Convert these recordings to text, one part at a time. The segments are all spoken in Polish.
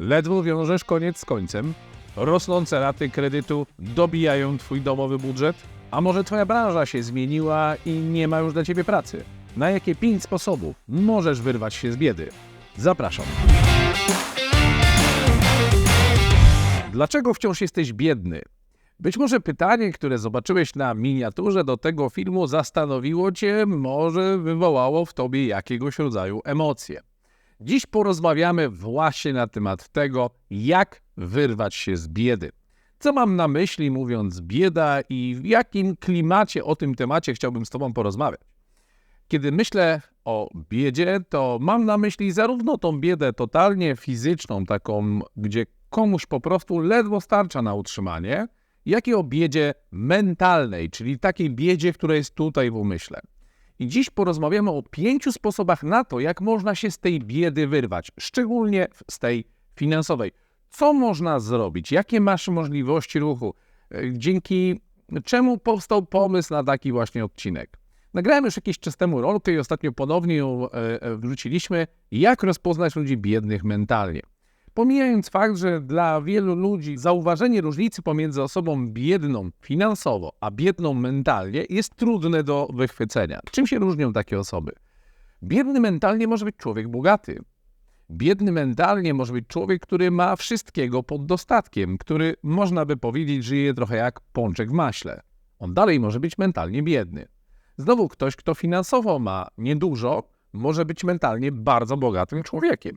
Ledwo wiążesz koniec z końcem, rosnące raty kredytu dobijają twój domowy budżet, a może twoja branża się zmieniła i nie ma już dla ciebie pracy. Na jakie pięć sposobów możesz wyrwać się z biedy? Zapraszam. Dlaczego wciąż jesteś biedny? Być może pytanie, które zobaczyłeś na miniaturze do tego filmu, zastanowiło cię, może wywołało w tobie jakiegoś rodzaju emocje. Dziś porozmawiamy właśnie na temat tego, jak wyrwać się z biedy. Co mam na myśli mówiąc bieda i w jakim klimacie o tym temacie chciałbym z Tobą porozmawiać. Kiedy myślę o biedzie, to mam na myśli zarówno tą biedę totalnie fizyczną, taką, gdzie komuś po prostu ledwo starcza na utrzymanie, jak i o biedzie mentalnej, czyli takiej biedzie, która jest tutaj w umyśle. I dziś porozmawiamy o pięciu sposobach na to, jak można się z tej biedy wyrwać, szczególnie z tej finansowej. Co można zrobić? Jakie masz możliwości ruchu? E, Dzięki czemu powstał pomysł na taki właśnie odcinek? Nagrałem już jakiś czas temu rolkę i ostatnio ponownie ją e, e, wrzuciliśmy. Jak rozpoznać ludzi biednych mentalnie? Pomijając fakt, że dla wielu ludzi zauważenie różnicy pomiędzy osobą biedną finansowo, a biedną mentalnie jest trudne do wychwycenia. Czym się różnią takie osoby? Biedny mentalnie może być człowiek bogaty. Biedny mentalnie może być człowiek, który ma wszystkiego pod dostatkiem, który można by powiedzieć żyje trochę jak pączek w maśle. On dalej może być mentalnie biedny. Znowu ktoś, kto finansowo ma niedużo, może być mentalnie bardzo bogatym człowiekiem.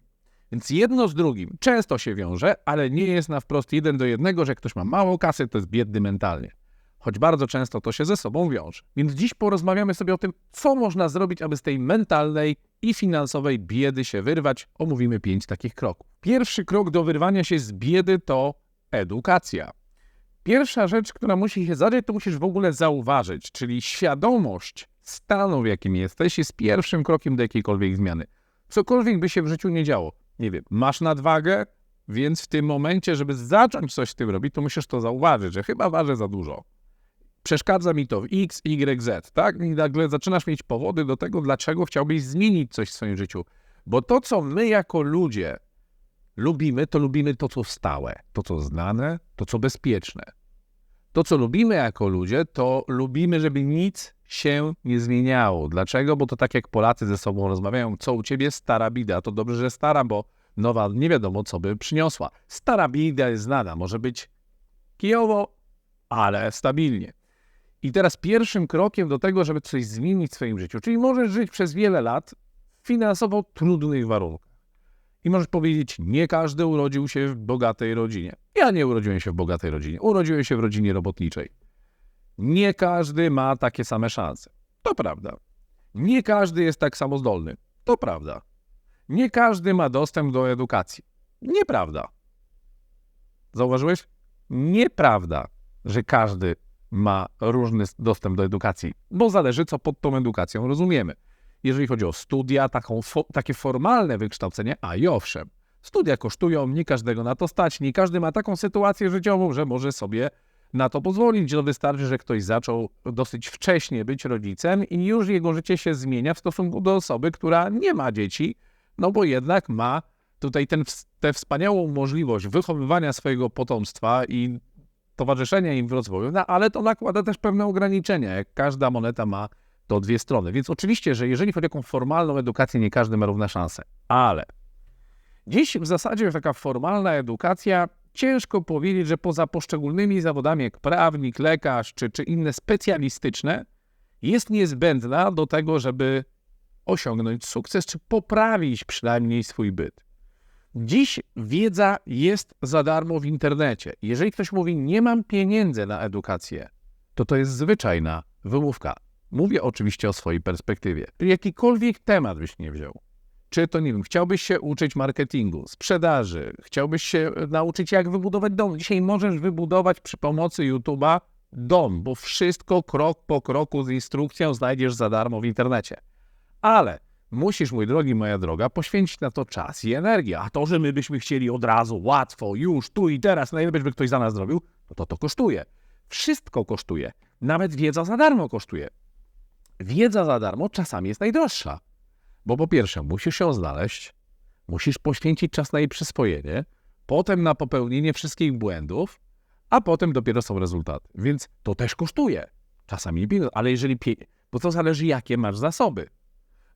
Więc jedno z drugim często się wiąże, ale nie jest na wprost jeden do jednego, że ktoś ma mało kasy, to jest biedny mentalnie. Choć bardzo często to się ze sobą wiąże. Więc dziś porozmawiamy sobie o tym, co można zrobić, aby z tej mentalnej i finansowej biedy się wyrwać. Omówimy pięć takich kroków. Pierwszy krok do wyrwania się z biedy to edukacja. Pierwsza rzecz, która musi się zadziać, to musisz w ogóle zauważyć, czyli świadomość stanu, w jakim jesteś, jest pierwszym krokiem do jakiejkolwiek zmiany. Cokolwiek by się w życiu nie działo, nie wiem, masz nadwagę, więc w tym momencie, żeby zacząć coś z tym robić, to musisz to zauważyć, że chyba ważę za dużo. Przeszkadza mi to w X, Y, Z, tak? I nagle zaczynasz mieć powody do tego, dlaczego chciałbyś zmienić coś w swoim życiu. Bo to, co my jako ludzie lubimy, to lubimy to, co stałe, to, co znane, to, co bezpieczne. To, co lubimy jako ludzie, to lubimy, żeby nic się nie zmieniało. Dlaczego? Bo to tak jak Polacy ze sobą rozmawiają, co u ciebie stara bida, to dobrze, że stara, bo nowa nie wiadomo, co by przyniosła. Stara bida jest znana, może być kijowo, ale stabilnie. I teraz pierwszym krokiem do tego, żeby coś zmienić w swoim życiu, czyli możesz żyć przez wiele lat w finansowo trudnych warunkach. I możesz powiedzieć, nie każdy urodził się w bogatej rodzinie. Ja nie urodziłem się w bogatej rodzinie, urodziłem się w rodzinie robotniczej. Nie każdy ma takie same szanse. To prawda. Nie każdy jest tak samo zdolny. To prawda. Nie każdy ma dostęp do edukacji. Nieprawda. Zauważyłeś? Nieprawda, że każdy ma różny dostęp do edukacji, bo zależy, co pod tą edukacją rozumiemy. Jeżeli chodzi o studia, taką, fo, takie formalne wykształcenie, a i owszem, studia kosztują, nie każdego na to stać, nie każdy ma taką sytuację życiową, że może sobie na to pozwolić. No wystarczy, że ktoś zaczął dosyć wcześnie być rodzicem i już jego życie się zmienia w stosunku do osoby, która nie ma dzieci, no bo jednak ma tutaj ten, tę wspaniałą możliwość wychowywania swojego potomstwa i towarzyszenia im w rozwoju, no ale to nakłada też pewne ograniczenia. Jak każda moneta ma to dwie strony. Więc oczywiście, że jeżeli chodzi o taką formalną edukację, nie każdy ma równe szanse. Ale dziś w zasadzie taka formalna edukacja, ciężko powiedzieć, że poza poszczególnymi zawodami jak prawnik, lekarz czy, czy inne specjalistyczne, jest niezbędna do tego, żeby osiągnąć sukces, czy poprawić przynajmniej swój byt. Dziś wiedza jest za darmo w internecie. Jeżeli ktoś mówi, nie mam pieniędzy na edukację, to to jest zwyczajna wymówka. Mówię oczywiście o swojej perspektywie. Jakikolwiek temat byś nie wziął. Czy to, nie wiem, chciałbyś się uczyć marketingu, sprzedaży, chciałbyś się nauczyć, jak wybudować dom. Dzisiaj możesz wybudować przy pomocy YouTube'a dom, bo wszystko krok po kroku z instrukcją znajdziesz za darmo w internecie. Ale musisz, mój drogi, moja droga, poświęcić na to czas i energię. A to, że my byśmy chcieli od razu, łatwo, już, tu i teraz, najlepiej, żeby ktoś za nas zrobił, no to to kosztuje. Wszystko kosztuje. Nawet wiedza za darmo kosztuje. Wiedza za darmo czasami jest najdroższa. Bo po pierwsze, musisz ją znaleźć, musisz poświęcić czas na jej przyswojenie, potem na popełnienie wszystkich błędów, a potem dopiero są rezultaty. Więc to też kosztuje. Czasami pieniądze, ale jeżeli bo to zależy jakie masz zasoby.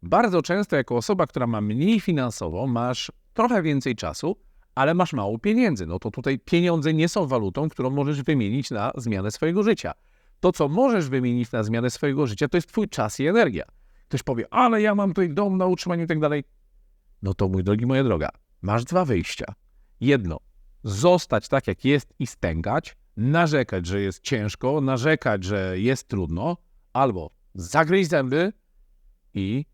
Bardzo często jako osoba, która ma mniej finansowo, masz trochę więcej czasu, ale masz mało pieniędzy. No to tutaj pieniądze nie są walutą, którą możesz wymienić na zmianę swojego życia. To, co możesz wymienić na zmianę swojego życia, to jest twój czas i energia. Ktoś powie, ale ja mam tutaj dom na utrzymanie i tak dalej. No to mój drogi, moja droga, masz dwa wyjścia. Jedno, zostać tak jak jest i stękać, narzekać, że jest ciężko, narzekać, że jest trudno, albo zagryźć zęby i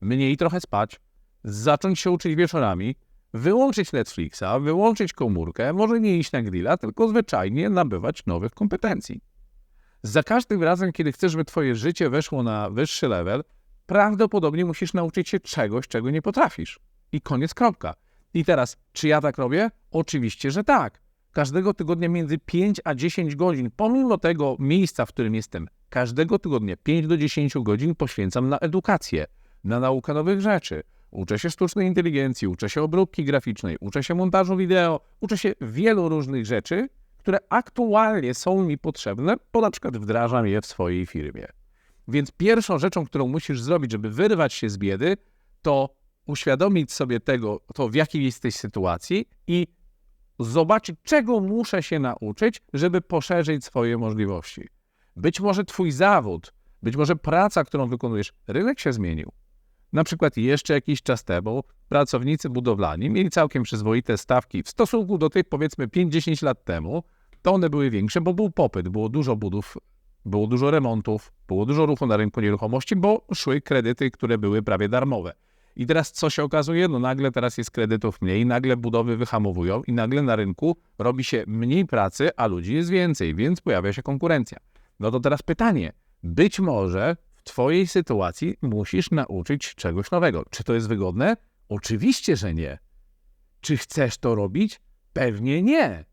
mniej trochę spać, zacząć się uczyć wieczorami, wyłączyć Netflixa, wyłączyć komórkę, może nie iść na grilla, tylko zwyczajnie nabywać nowych kompetencji. Za każdym razem, kiedy chcesz, żeby twoje życie weszło na wyższy level, prawdopodobnie musisz nauczyć się czegoś, czego nie potrafisz. I koniec, kropka. I teraz, czy ja tak robię? Oczywiście, że tak. Każdego tygodnia między 5 a 10 godzin, pomimo tego miejsca, w którym jestem, każdego tygodnia 5 do 10 godzin poświęcam na edukację, na naukę nowych rzeczy. Uczę się sztucznej inteligencji, uczę się obróbki graficznej, uczę się montażu wideo, uczę się wielu różnych rzeczy, które aktualnie są mi potrzebne, bo na przykład wdrażam je w swojej firmie. Więc pierwszą rzeczą, którą musisz zrobić, żeby wyrwać się z biedy, to uświadomić sobie tego, to w jakiej jesteś sytuacji i zobaczyć, czego muszę się nauczyć, żeby poszerzyć swoje możliwości. Być może twój zawód, być może praca, którą wykonujesz, rynek się zmienił. Na przykład jeszcze jakiś czas temu pracownicy budowlani mieli całkiem przyzwoite stawki w stosunku do tych powiedzmy 5-10 lat temu, to one były większe, bo był popyt, było dużo budów, było dużo remontów, było dużo ruchu na rynku nieruchomości, bo szły kredyty, które były prawie darmowe. I teraz co się okazuje? No nagle teraz jest kredytów mniej, nagle budowy wyhamowują i nagle na rynku robi się mniej pracy, a ludzi jest więcej, więc pojawia się konkurencja. No to teraz pytanie. Być może Twojej sytuacji musisz nauczyć czegoś nowego. Czy to jest wygodne? Oczywiście, że nie. Czy chcesz to robić? Pewnie nie.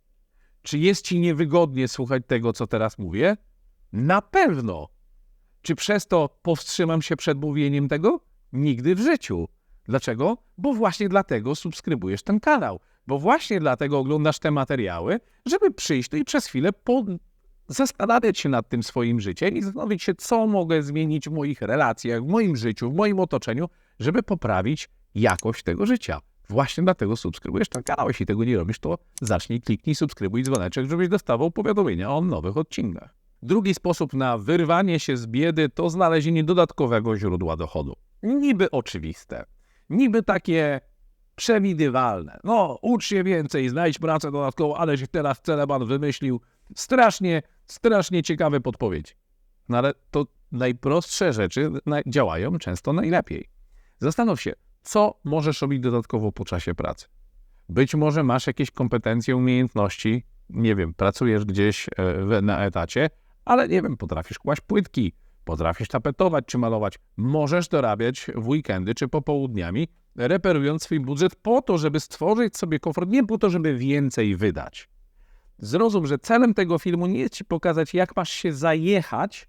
Czy jest Ci niewygodnie słuchać tego, co teraz mówię? Na pewno. Czy przez to powstrzymam się przed mówieniem tego? Nigdy w życiu. Dlaczego? Bo właśnie dlatego subskrybujesz ten kanał. Bo właśnie dlatego oglądasz te materiały, żeby przyjść tu i przez chwilę po... zastanawiać się nad tym swoim życiem i zastanowić się, co mogę zmienić w moich relacjach, w moim życiu, w moim otoczeniu, żeby poprawić jakość tego życia. Właśnie dlatego subskrybujesz ten kanał. Jeśli tego nie robisz, to zacznij, kliknij subskrybuj dzwoneczek, żebyś dostawał powiadomienia o nowych odcinkach. Drugi sposób na wyrwanie się z biedy to znalezienie dodatkowego źródła dochodu. Niby oczywiste, niby takie przewidywalne. No, ucz się więcej, znajdź pracę dodatkową, ale się teraz Celeban wymyślił. Strasznie, strasznie ciekawe podpowiedzi. No ale to najprostsze rzeczy działają często najlepiej. Zastanów się, co możesz robić dodatkowo po czasie pracy. Być może masz jakieś kompetencje, umiejętności, nie wiem, pracujesz gdzieś e, na etacie, ale nie wiem, potrafisz kłaść płytki, potrafisz tapetować czy malować. Możesz dorabiać w weekendy czy popołudniami, reperując swój budżet po to, żeby stworzyć sobie komfort, nie po to, żeby więcej wydać. Zrozum, że celem tego filmu nie jest ci pokazać, jak masz się zajechać,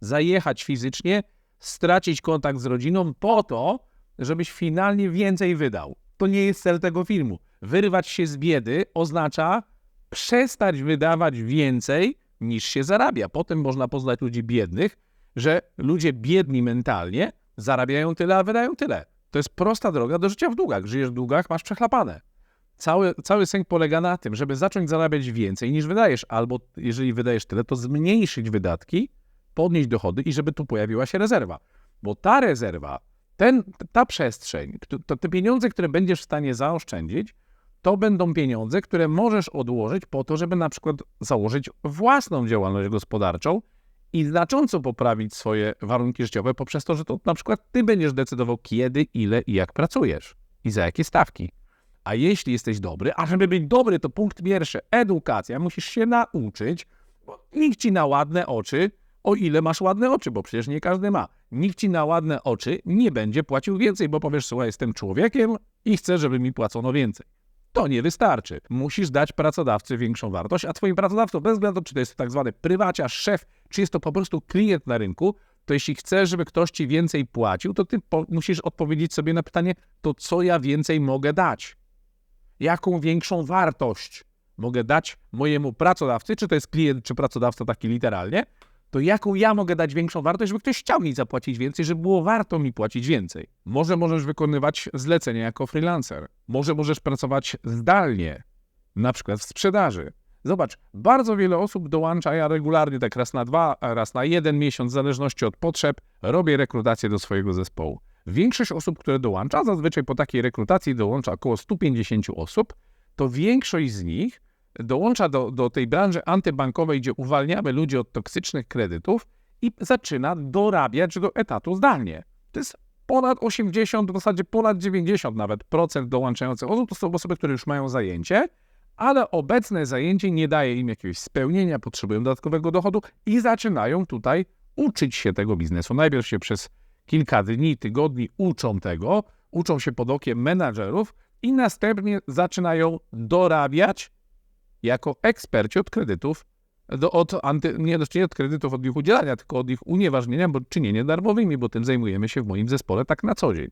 zajechać fizycznie, stracić kontakt z rodziną po to, żebyś finalnie więcej wydał. To nie jest cel tego filmu. Wyrwać się z biedy oznacza przestać wydawać więcej niż się zarabia. Potem można poznać ludzi biednych, że ludzie biedni mentalnie zarabiają tyle, a wydają tyle. To jest prosta droga do życia w długach. Żyjesz w długach, masz przechlapane. Cały, cały sęk polega na tym, żeby zacząć zarabiać więcej niż wydajesz, albo jeżeli wydajesz tyle, to zmniejszyć wydatki, podnieść dochody i żeby tu pojawiła się rezerwa. Bo ta rezerwa, ten, ta przestrzeń, to, te pieniądze, które będziesz w stanie zaoszczędzić, to będą pieniądze, które możesz odłożyć po to, żeby na przykład założyć własną działalność gospodarczą i znacząco poprawić swoje warunki życiowe poprzez to, że to na przykład ty będziesz decydował kiedy, ile i jak pracujesz i za jakie stawki. A jeśli jesteś dobry, a żeby być dobry, to punkt pierwszy, edukacja, musisz się nauczyć, bo nikt ci na ładne oczy, o ile masz ładne oczy, bo przecież nie każdy ma. Nikt ci na ładne oczy nie będzie płacił więcej, bo powiesz, słuchaj, jestem człowiekiem i chcę, żeby mi płacono więcej. To nie wystarczy. Musisz dać pracodawcy większą wartość, a twoim pracodawcą, bez względu czy to jest tak zwany prywaciarz, szef, czy jest to po prostu klient na rynku, to jeśli chcesz, żeby ktoś ci więcej płacił, to ty musisz odpowiedzieć sobie na pytanie, to co ja więcej mogę dać? Jaką większą wartość mogę dać mojemu pracodawcy, czy to jest klient, czy pracodawca taki literalnie, to jaką ja mogę dać większą wartość, żeby ktoś chciał mi zapłacić więcej, żeby było warto mi płacić więcej. Może możesz wykonywać zlecenia jako freelancer. Może możesz pracować zdalnie, na przykład w sprzedaży. Zobacz, bardzo wiele osób dołącza, ja regularnie tak raz na dwa, raz na jeden miesiąc, w zależności od potrzeb, robię rekrutację do swojego zespołu. Większość osób, które dołącza, zazwyczaj po takiej rekrutacji dołącza około 150 osób, to większość z nich dołącza do, do tej branży antybankowej, gdzie uwalniamy ludzi od toksycznych kredytów i zaczyna dorabiać do etatu zdalnie. To jest ponad 80, w zasadzie ponad 90 nawet procent dołączających osób to są osoby, które już mają zajęcie, ale obecne zajęcie nie daje im jakiegoś spełnienia, potrzebują dodatkowego dochodu i zaczynają tutaj uczyć się tego biznesu. Najpierw się przez kilka dni, tygodni uczą tego, uczą się pod okiem menadżerów i następnie zaczynają dorabiać jako eksperci od kredytów, do, od anty, nie, nie od kredytów od ich udzielania, tylko od ich unieważnienia, bo czynienie darmowymi, bo tym zajmujemy się w moim zespole tak na co dzień.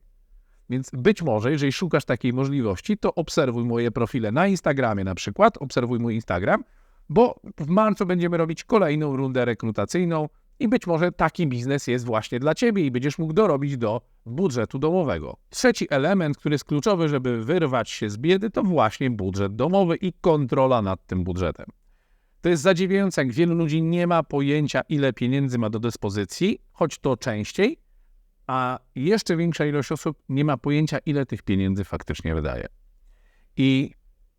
Więc być może, jeżeli szukasz takiej możliwości, to obserwuj moje profile na Instagramie na przykład, obserwuj mój Instagram, bo w marcu będziemy robić kolejną rundę rekrutacyjną i być może taki biznes jest właśnie dla Ciebie i będziesz mógł dorobić do budżetu domowego. Trzeci element, który jest kluczowy, żeby wyrwać się z biedy, to właśnie budżet domowy i kontrola nad tym budżetem. To jest zadziwiające, jak wielu ludzi nie ma pojęcia, ile pieniędzy ma do dyspozycji, choć to częściej, a jeszcze większa ilość osób nie ma pojęcia, ile tych pieniędzy faktycznie wydaje. I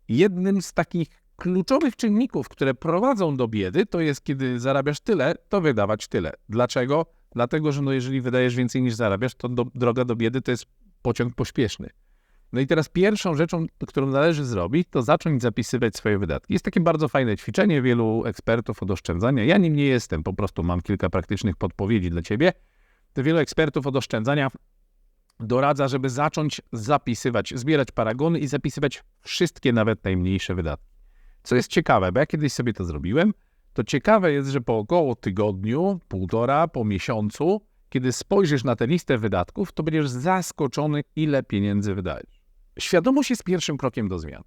jednym z takich kluczowych czynników, które prowadzą do biedy, to jest, kiedy zarabiasz tyle, to wydawać tyle. Dlaczego? Dlatego, że no jeżeli wydajesz więcej niż zarabiasz, to do, droga do biedy to jest pociąg pośpieszny. No i teraz pierwszą rzeczą, którą należy zrobić, to zacząć zapisywać swoje wydatki. Jest takie bardzo fajne ćwiczenie wielu ekspertów od oszczędzania. Ja nim nie jestem, po prostu mam kilka praktycznych podpowiedzi dla ciebie. To wielu ekspertów od oszczędzania doradza, żeby zacząć zapisywać, zbierać paragony i zapisywać wszystkie, nawet najmniejsze wydatki. Co jest ciekawe, bo ja kiedyś sobie to zrobiłem, to ciekawe jest, że po około tygodniu, półtora, po miesiącu, kiedy spojrzysz na tę listę wydatków, to będziesz zaskoczony, ile pieniędzy wydajesz. Świadomość jest pierwszym krokiem do zmian.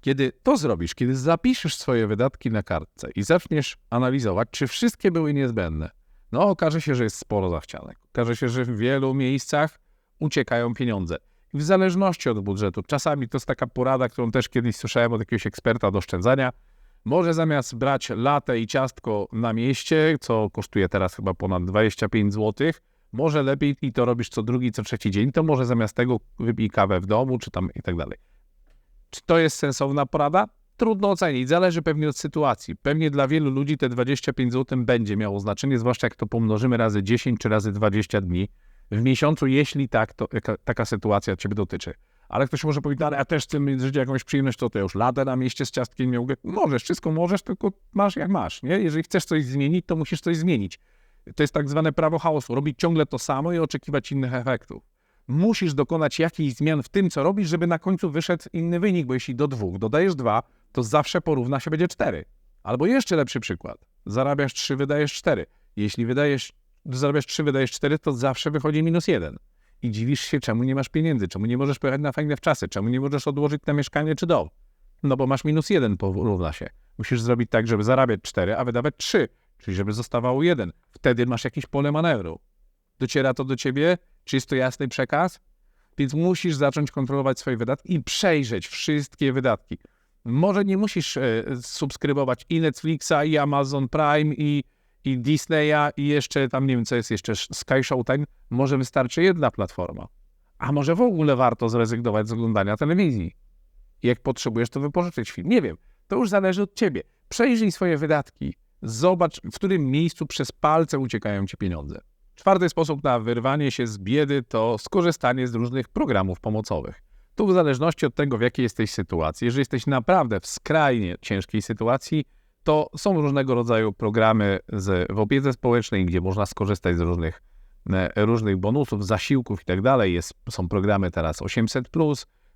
Kiedy to zrobisz, kiedy zapiszesz swoje wydatki na kartce i zaczniesz analizować, czy wszystkie były niezbędne, no okaże się, że jest sporo zachcianek. Okaże się, że w wielu miejscach uciekają pieniądze. W zależności od budżetu. Czasami to jest taka porada, którą też kiedyś słyszałem od jakiegoś eksperta do oszczędzania. Może zamiast brać latę i ciastko na mieście, co kosztuje teraz chyba ponad 25 zł, może lepiej i to robisz co drugi, co trzeci dzień, to może zamiast tego wypij kawę w domu, czy tam i tak dalej. Czy to jest sensowna porada? Trudno ocenić, zależy pewnie od sytuacji. Pewnie dla wielu ludzi te 25 zł będzie miało znaczenie, zwłaszcza jak to pomnożymy razy 10 czy razy 20 dni w miesiącu, jeśli tak, to taka sytuacja Ciebie dotyczy. Ale ktoś może powiedzieć, ale ja też chcę mieć życie jakąś przyjemność, to to już ladę na mieście z ciastkiem nie mogę. Możesz, wszystko możesz, tylko masz jak masz, nie? Jeżeli chcesz coś zmienić, to musisz coś zmienić. To jest tak zwane prawo chaosu. Robić ciągle to samo i oczekiwać innych efektów. Musisz dokonać jakichś zmian w tym, co robisz, żeby na końcu wyszedł inny wynik, bo jeśli do dwóch dodajesz dwa, to zawsze porówna się będzie cztery. Albo jeszcze lepszy przykład. Zarabiasz trzy, wydajesz cztery. Jeśli wydajesz, zarabiasz trzy, wydajesz cztery, to zawsze wychodzi minus jeden. I dziwisz się, czemu nie masz pieniędzy, czemu nie możesz pojechać na fajne wczasy, czemu nie możesz odłożyć na mieszkanie czy dom. No bo masz minus jeden, porówna się. Musisz zrobić tak, żeby zarabiać cztery, a wydawać trzy, czyli żeby zostawało jeden. Wtedy masz jakieś pole manewru. Dociera to do ciebie? Czy jest to jasny przekaz? Więc musisz zacząć kontrolować swoje wydatki i przejrzeć wszystkie wydatki. Może nie musisz e, subskrybować i Netflixa, i Amazon Prime, i, i Disneya, i jeszcze tam nie wiem, co jest jeszcze, Sky Showtime. Może wystarczy jedna platforma. A może w ogóle warto zrezygnować z oglądania telewizji. Jak potrzebujesz, to wypożyczyć film. Nie wiem. To już zależy od ciebie. Przejrzyj swoje wydatki. Zobacz, w którym miejscu przez palce uciekają ci pieniądze. Czwarty sposób na wyrwanie się z biedy to skorzystanie z różnych programów pomocowych. Tu w zależności od tego, w jakiej jesteś sytuacji, jeżeli jesteś naprawdę w skrajnie ciężkiej sytuacji, to są różnego rodzaju programy z, w opiece społecznej, gdzie można skorzystać z różnych, e, różnych bonusów, zasiłków i tak dalej. Są programy teraz 800,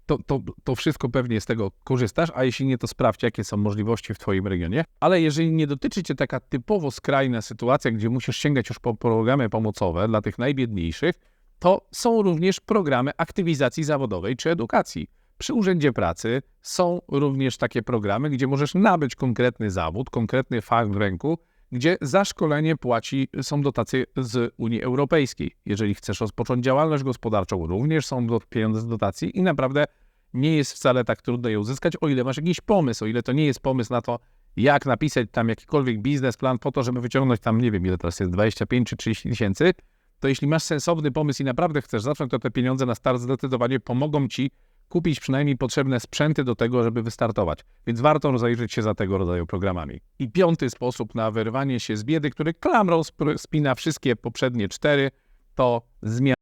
to, to, to wszystko pewnie z tego korzystasz, a jeśli nie, to sprawdź, jakie są możliwości w Twoim regionie. Ale jeżeli nie dotyczy Cię taka typowo skrajna sytuacja, gdzie musisz sięgać już po programy pomocowe dla tych najbiedniejszych, to są również programy aktywizacji zawodowej czy edukacji. Przy Urzędzie Pracy są również takie programy, gdzie możesz nabyć konkretny zawód, konkretny fach w ręku, gdzie za szkolenie płaci, są dotacje z Unii Europejskiej. Jeżeli chcesz rozpocząć działalność gospodarczą, również są pieniądze z dotacji i naprawdę nie jest wcale tak trudno je uzyskać, o ile masz jakiś pomysł, o ile to nie jest pomysł na to, jak napisać tam jakikolwiek biznesplan po to, żeby wyciągnąć tam, nie wiem ile teraz jest, 25 czy 30 tysięcy, to jeśli masz sensowny pomysł i naprawdę chcesz zacząć, to te pieniądze na start zdecydowanie pomogą Ci kupić przynajmniej potrzebne sprzęty do tego, żeby wystartować. Więc warto rozejrzeć się za tego rodzaju programami. I piąty sposób na wyrwanie się z biedy, który klamrą sp- spina wszystkie poprzednie cztery, to zmiana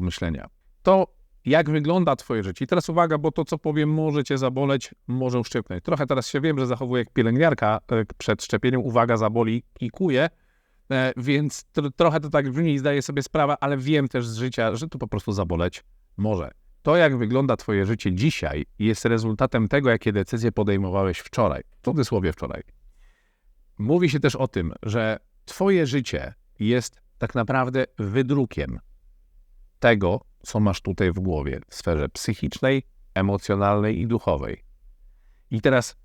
myślenia. To jak wygląda Twoje życie. I teraz uwaga, bo to, co powiem, może Cię zaboleć, może uszczypnąć. Trochę teraz się wiem, że zachowuję jak pielęgniarka e, przed szczepieniem. Uwaga, zaboli, kikuję. E, Więc tro- trochę to tak brzmi i zdaję sobie sprawę, ale wiem też z życia, że to po prostu zaboleć może. To, jak wygląda Twoje życie dzisiaj, jest rezultatem tego, jakie decyzje podejmowałeś wczoraj. W cudzysłowie wczoraj. Mówi się też o tym, że Twoje życie jest tak naprawdę wydrukiem tego, co masz tutaj w głowie w sferze psychicznej, emocjonalnej i duchowej. I teraz,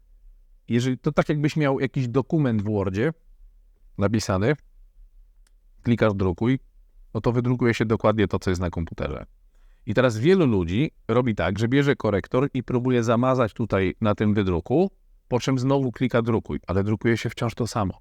jeżeli to tak jakbyś miał jakiś dokument w Wordzie napisany, klikasz drukuj, no to wydrukuje się dokładnie to, co jest na komputerze. I teraz wielu ludzi robi tak, że bierze korektor i próbuje zamazać tutaj na tym wydruku, po czym znowu klika drukuj, ale drukuje się wciąż to samo.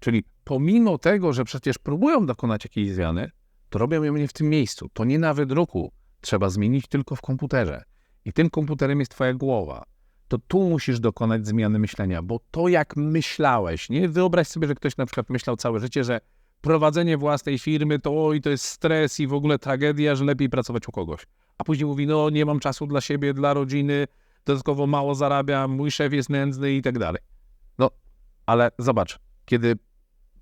Czyli pomimo tego, że przecież próbują dokonać jakiejś zmiany, to robią ją nie w tym miejscu. To nie na wydruku trzeba zmienić, tylko w komputerze. I tym komputerem jest Twoja głowa. To tu musisz dokonać zmiany myślenia, bo to jak myślałeś, nie? Wyobraź sobie, że ktoś na przykład myślał całe życie, że prowadzenie własnej firmy to oj, to jest stres i w ogóle tragedia, że lepiej pracować u kogoś. A później mówi, no nie mam czasu dla siebie, dla rodziny, dodatkowo mało zarabiam, mój szef jest nędzny i tak dalej. No, ale zobacz, kiedy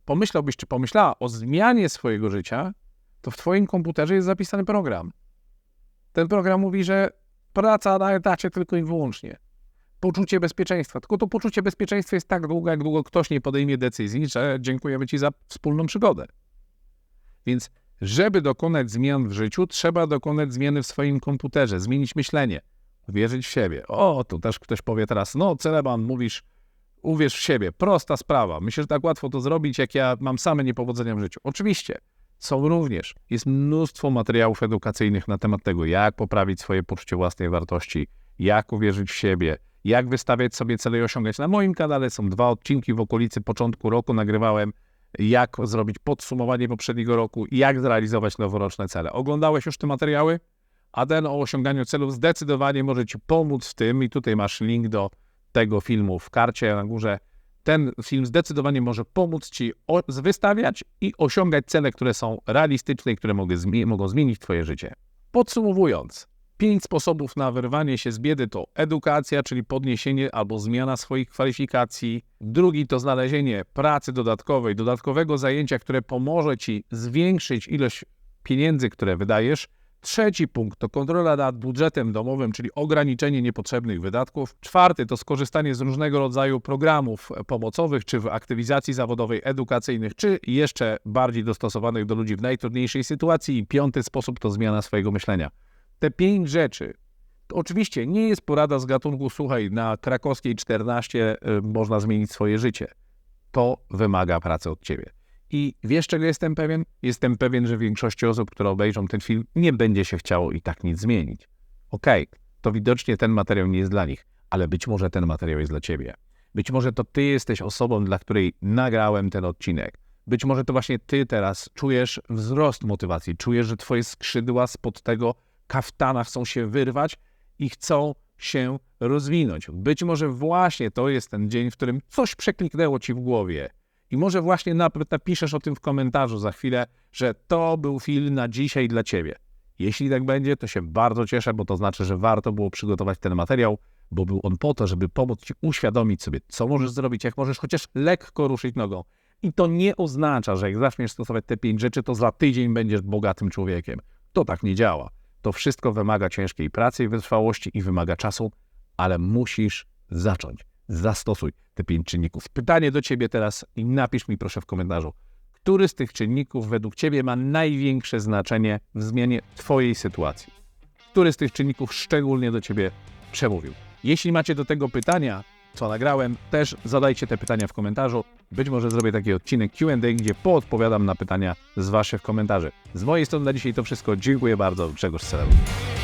pomyślałbyś, czy pomyślała o zmianie swojego życia, to w Twoim komputerze jest zapisany program. Ten program mówi, że praca na etacie tylko i wyłącznie. Poczucie bezpieczeństwa. Tylko to poczucie bezpieczeństwa jest tak długo, jak długo ktoś nie podejmie decyzji, że dziękujemy Ci za wspólną przygodę. Więc, żeby dokonać zmian w życiu, trzeba dokonać zmiany w swoim komputerze, zmienić myślenie, wierzyć w siebie. O, tu też ktoś powie teraz, no Celeban, mówisz, uwierz w siebie, prosta sprawa. Myślę, że tak łatwo to zrobić, jak ja mam same niepowodzenia w życiu. Oczywiście, są również, jest mnóstwo materiałów edukacyjnych na temat tego, jak poprawić swoje poczucie własnej wartości, jak uwierzyć w siebie, jak wystawiać sobie cele i osiągać. Na moim kanale są dwa odcinki w okolicy początku roku nagrywałem, jak zrobić podsumowanie poprzedniego roku i jak zrealizować noworoczne cele. Oglądałeś już te materiały? A ten o osiąganiu celów zdecydowanie może Ci pomóc w tym i tutaj masz link do tego filmu w karcie na górze. Ten film zdecydowanie może pomóc Ci wystawiać i osiągać cele, które są realistyczne i które mogą zmienić Twoje życie. Podsumowując, pięć sposobów na wyrwanie się z biedy to edukacja, czyli podniesienie albo zmiana swoich kwalifikacji. Drugi to znalezienie pracy dodatkowej, dodatkowego zajęcia, które pomoże Ci zwiększyć ilość pieniędzy, które wydajesz. Trzeci punkt to kontrola nad budżetem domowym, czyli ograniczenie niepotrzebnych wydatków. Czwarty to skorzystanie z różnego rodzaju programów pomocowych, czy w aktywizacji zawodowej, edukacyjnych, czy jeszcze bardziej dostosowanych do ludzi w najtrudniejszej sytuacji. I piąty sposób to zmiana swojego myślenia. Te pięć rzeczy. To oczywiście nie jest porada z gatunku, słuchaj, na krakowskiej 14 y, można zmienić swoje życie. To wymaga pracy od ciebie. I wiesz, czego jestem pewien? Jestem pewien, że większości osób, które obejrzą ten film, nie będzie się chciało i tak nic zmienić. Okej, to widocznie ten materiał nie jest dla nich, ale być może ten materiał jest dla ciebie. Być może to ty jesteś osobą, dla której nagrałem ten odcinek. Być może to właśnie ty teraz czujesz wzrost motywacji, czujesz, że twoje skrzydła spod tego kaftana chcą się wyrwać i chcą się rozwinąć. Być może właśnie to jest ten dzień, w którym coś przekliknęło ci w głowie. I może właśnie nap- napiszesz o tym w komentarzu za chwilę, że to był film na dzisiaj dla ciebie. Jeśli tak będzie, to się bardzo cieszę, bo to znaczy, że warto było przygotować ten materiał, bo był on po to, żeby pomóc ci uświadomić sobie, co możesz zrobić, jak możesz chociaż lekko ruszyć nogą. I to nie oznacza, że jak zaczniesz stosować te pięć rzeczy, to za tydzień będziesz bogatym człowiekiem. To tak nie działa. To wszystko wymaga ciężkiej pracy i wytrwałości i wymaga czasu, ale musisz zacząć. Zastosuj te pięć czynników. Pytanie do ciebie teraz i napisz mi proszę w komentarzu, który z tych czynników według ciebie ma największe znaczenie w zmianie twojej sytuacji? który z tych czynników szczególnie do Ciebie przemówił. Jeśli macie do tego pytania, co nagrałem, też zadajcie te pytania w komentarzu. Być może zrobię taki odcinek Q&A, gdzie poodpowiadam na pytania z Waszych komentarzy. Z mojej strony na dzisiaj to wszystko. Dziękuję bardzo. Grzegorz Celewski.